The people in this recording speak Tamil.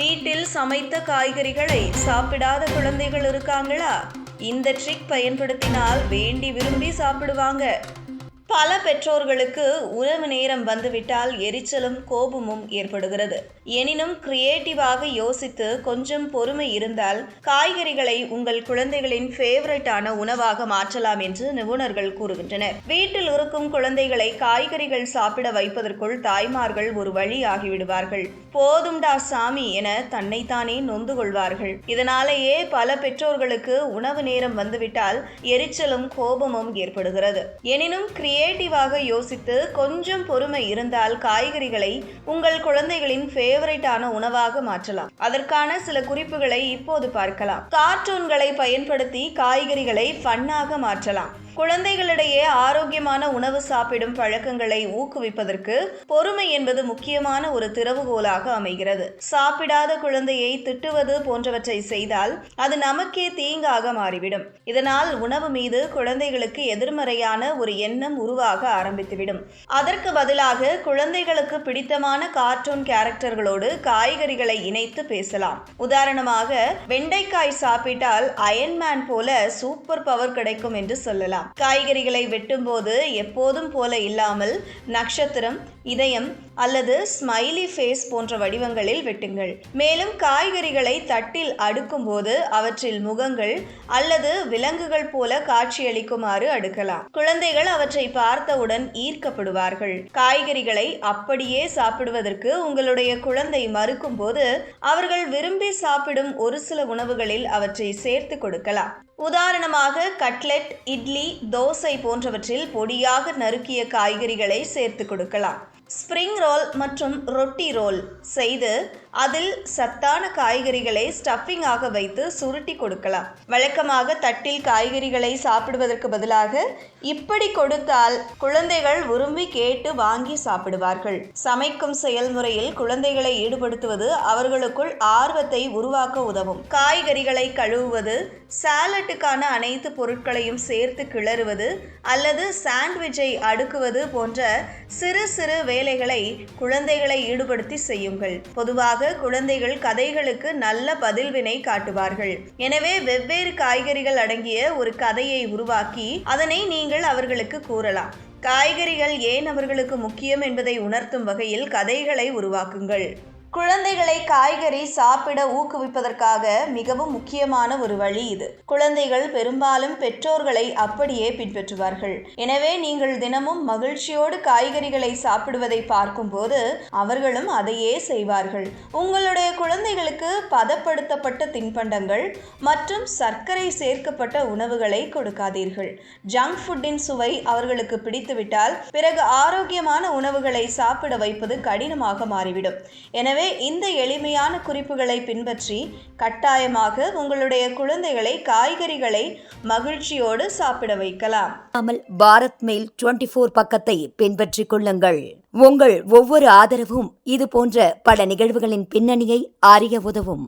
வீட்டில் சமைத்த காய்கறிகளை சாப்பிடாத குழந்தைகள் இருக்காங்களா? இந்த ட்ரிக் பயன்படுத்தினால் வேண்டி விரும்பி சாப்பிடுவாங்க. பல பெற்றோர்களுக்கு உணவு நேரம் வந்துவிட்டால் எரிச்சலும் கோபமும் ஏற்படுகிறது. எனினும் கிரியேட்டிவாக யோசித்து கொஞ்சம் பொறுமை இருந்தால் காய்கறிகளை உங்கள் குழந்தைகளின் ஃபேவரட்டான உணவாக மாற்றலாம் என்று நிபுணர்கள் கூறுகின்றனர். வீட்டில் இருக்கும் குழந்தைகளை காய்கறிகள் சாப்பிட வைப்பதற்குள் தாய்மார்கள் ஒரு வழி ஆகிவிடுவார்கள். போதும்டா சாமி என தன்னைத்தானே நொந்து கொள்வார்கள். இதனாலேயே பல பெற்றோர்களுக்கு உணவு நேரம் வந்துவிட்டால் எரிச்சலும் கோபமும் ஏற்படுகிறது. எனினும் கிரியேட்டிவாக யோசித்து கொஞ்சம் பொறுமை இருந்தால் காய்கறிகளை உங்கள் குழந்தைகளின் ஃபேவரட்டான உணவாக மாற்றலாம். அதற்கான சில குறிப்புகளை இப்போது பார்க்கலாம். கார்ட்டூன்களை பயன்படுத்தி காய்கறிகளை ஃபன்னாக மாற்றலாம். குழந்தைகளிடையே ஆரோக்கியமான உணவு சாப்பிடும் பழக்கங்களை ஊக்குவிப்பதற்கு பொறுமை என்பது முக்கியமான ஒரு திறவுகோலாக அமைகிறது. சாப்பிடாத குழந்தையை திட்டுவது போன்றவற்றை செய்தால் அது நமக்கே தீங்காக மாறிவிடும். இதனால் உணவு மீது குழந்தைகளுக்கு எதிர்மறையான ஒரு எண்ணம் உருவாக ஆரம்பித்துவிடும். அதற்கு பதிலாக குழந்தைகளுக்கு பிடித்தமான கார்ட்டூன் கேரக்டர்களோடு காய்கறிகளை இணைத்து பேசலாம். உதாரணமாக வெண்டைக்காய் சாப்பிட்டால் அயன்மேன் போல சூப்பர் பவர் கிடைக்கும் என்று சொல்லலாம். காய்கறிகளை அது எப்போதும் போல இல்லாமல் நட்சத்திரம் இதயம் அல்லது ஸ்மைலி ஃபேஸ் போன்ற வடிவங்களில் வெட்டுங்கள். மேலும் காய்கறிகளை தட்டில் அடுக்கும்போது அவற்றில் முகங்கள் அல்லது விலங்குகள் போல காட்சியளிக்குமாறு அடுக்கலாம். குழந்தைகள் அவற்றை பார்த்தவுடன் ஈர்க்கப்படுவார்கள். காய்கறிகளை அப்படியே சாப்பிடுவதற்கு உங்களுடைய குழந்தை மறுக்கும்போது அவர்கள் விரும்பி சாப்பிடும் ஒரு சில உணவுகளில் அவற்றை சேர்த்து கொடுக்கலாம். உதாரணமாக கட்லெட் இட்லி தோசை போன்றவற்றில் பொடியாக நறுக்கிய காய்கறிகளை சேர்த்து கொடுக்கலாம். ஸ்ப்ரிங் ரோல் மற்றும் ரொட்டி ரோல் செய்து அதில் சத்தான காய்கறிகளை ஸ்டஃபிங் ஆக வைத்து சுருட்டி கொடுக்கலாம். வழக்கமாக தட்டில் காய்கறிகளை சாப்பிடுவதற்கு பதிலாக இப்படி கொடுத்தால் குழந்தைகள் விரும்பி கேட்டு வாங்கி சாப்பிடுவார்கள். சமைக்கும் செயல்முறையில் குழந்தைகளை ஈடுபடுத்துவது அவர்களுக்குள் ஆர்வத்தை உருவாக்க உதவும். காய்கறிகளை கழுவுவது சாலட்டுக்கான அனைத்து பொருட்களையும் சேர்த்து கிளறுவது அல்லது சாண்ட்விச்சை அடுக்குவது போன்ற சிறு சிறு வேலைகளை குழந்தைகளை ஈடுபடுத்தி செய்யுங்கள். பொதுவாக குழந்தைகள் கதைகளுக்கு நல்ல பதில்வினை காட்டுவார்கள். எனவே வெவ்வேறு காய்கறிகள் அடங்கிய ஒரு கதையை உருவாக்கி அதனை நீங்கள் அவர்களுக்கு கூறலாம். காய்கறிகள் ஏன் அவர்களுக்கு முக்கியம் என்பதை உணர்த்தும் வகையில் கதைகளை உருவாக்குங்கள். குழந்தைகளை காய்கறி சாப்பிட ஊக்குவிப்பதற்காக மிகவும் முக்கியமான ஒரு வழி இது. குழந்தைகள் பெரும்பாலும் பெற்றோர்களை அப்படியே பின்பற்றுவார்கள். எனவே நீங்கள் தினமும் மகிழ்ச்சியோடு காய்கறிகளை சாப்பிடுவதை பார்க்கும்போது அவர்களும் அதையே செய்வார்கள். உங்களுடைய குழந்தைகளுக்கு பதப்படுத்தப்பட்ட தின்பண்டங்கள் மற்றும் சர்க்கரை சேர்க்கப்பட்ட உணவுகளை கொடுக்காதீர்கள். ஜங்க் ஃபுட்டின் சுவை அவர்களுக்கு பிடித்துவிட்டால் பிறகு ஆரோக்கியமான உணவுகளை சாப்பிட வைப்பது கடினமாக மாறிவிடும். எனவே எனவே இந்த எளிமையான குறிப்புகளை பின்பற்றி கட்டாயமாக உங்களுடைய குழந்தைகளை காய்கறிகளை மகிழ்ச்சியோடு சாப்பிட வைக்கலாம். அமல் பாரத் மெயில் டுவெண்ட்டி ஃபோர் பக்கத்தை பின்பற்றிக் கொள்ளுங்கள். உங்கள் ஒவ்வொரு ஆதரவும் இது போன்ற பல நிகழ்வுகளின் பின்னணியை அறிய உதவும்.